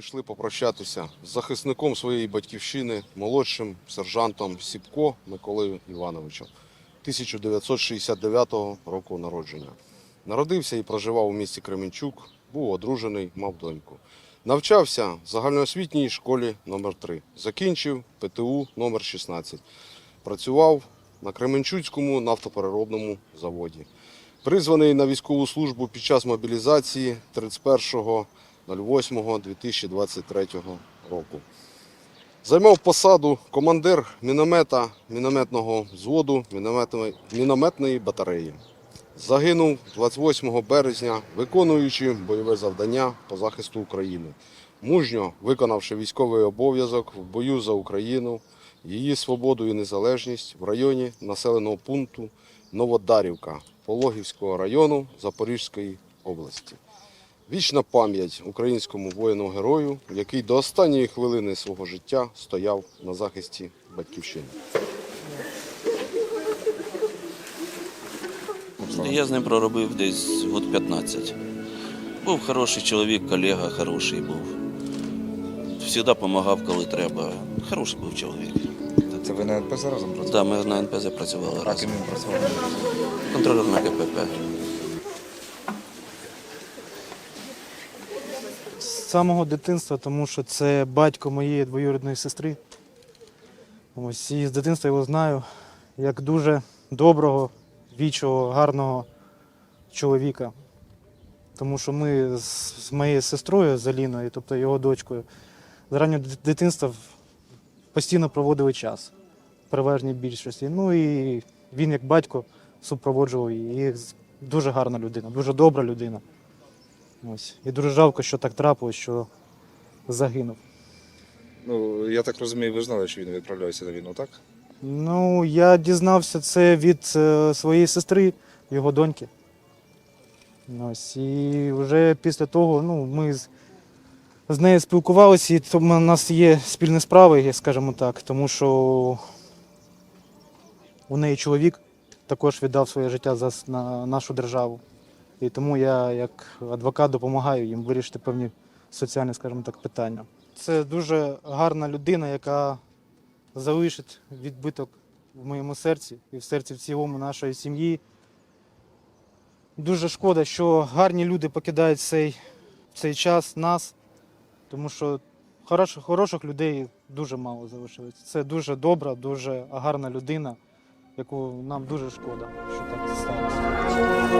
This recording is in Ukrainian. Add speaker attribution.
Speaker 1: прийшли попрощатися з захисником своєї батьківщини, молодшим сержантом Сіпко Миколою Івановичем 1969 року народження. Народився і проживав у місті Кременчук, був одружений, мав доньку. Навчався в загальноосвітній школі номер 3 Закінчив ПТУ номер 16 Працював на Кременчуцькому нафтопереробному заводі. Призваний на військову службу під час мобілізації 31.08.2023 року. Займав посаду командир міномета мінометного взводу мінометної батареї. Загинув 28 березня, виконуючи бойове завдання по захисту України, мужньо виконавши військовий обов'язок в бою за Україну, її свободу і незалежність в районі населеного пункту Новодарівка Пологівського району Запорізької області. Вічна пам'ять українському воїну-герою, який до останньої хвилини свого життя стояв на захисті батьківщини.
Speaker 2: Я з ним проробив десь год 15. Був хороший чоловік, колега хороший був. Завжди допомагав, коли треба. Хороший був чоловік.
Speaker 3: Це ви на НПЗ разом працювали?
Speaker 2: Так, ми на НПЗ працювали
Speaker 3: А
Speaker 2: разом.
Speaker 3: ким він працював?
Speaker 2: Контролер на КПП.
Speaker 4: З самого дитинства, тому що це батько моєї двоюрідної сестри. Ось і з дитинства його знаю як дуже доброго, вічого, гарного чоловіка. Тому що ми з, моєю сестрою з Аліною, тобто його дочкою, з раннього дитинства постійно проводили час в переважній більшості. Ну і він як батько супроводжував її. Дуже гарна людина, дуже добра людина. Ось. І дуже жалко, що так трапилось, що загинув.
Speaker 3: Ну, я так розумію, ви знали, що він відправляється на війну, так?
Speaker 4: Ну, я дізнався це від е, своєї сестри, його доньки. Ось. І вже після того ну, ми з, з нею спілкувалися, і тому у нас є спільні справи, скажімо так, тому що у неї чоловік також віддав своє життя за с- на нашу державу. І тому я, як адвокат, допомагаю їм вирішити певні соціальні, скажімо так, питання. Це дуже гарна людина, яка залишить відбиток в моєму серці і в серці в цілому нашої сім'ї. Дуже шкода, що гарні люди покидають цей, цей час нас, тому що хороших, хороших людей дуже мало залишилось. Це дуже добра, дуже гарна людина, яку нам дуже шкода, що так сталося.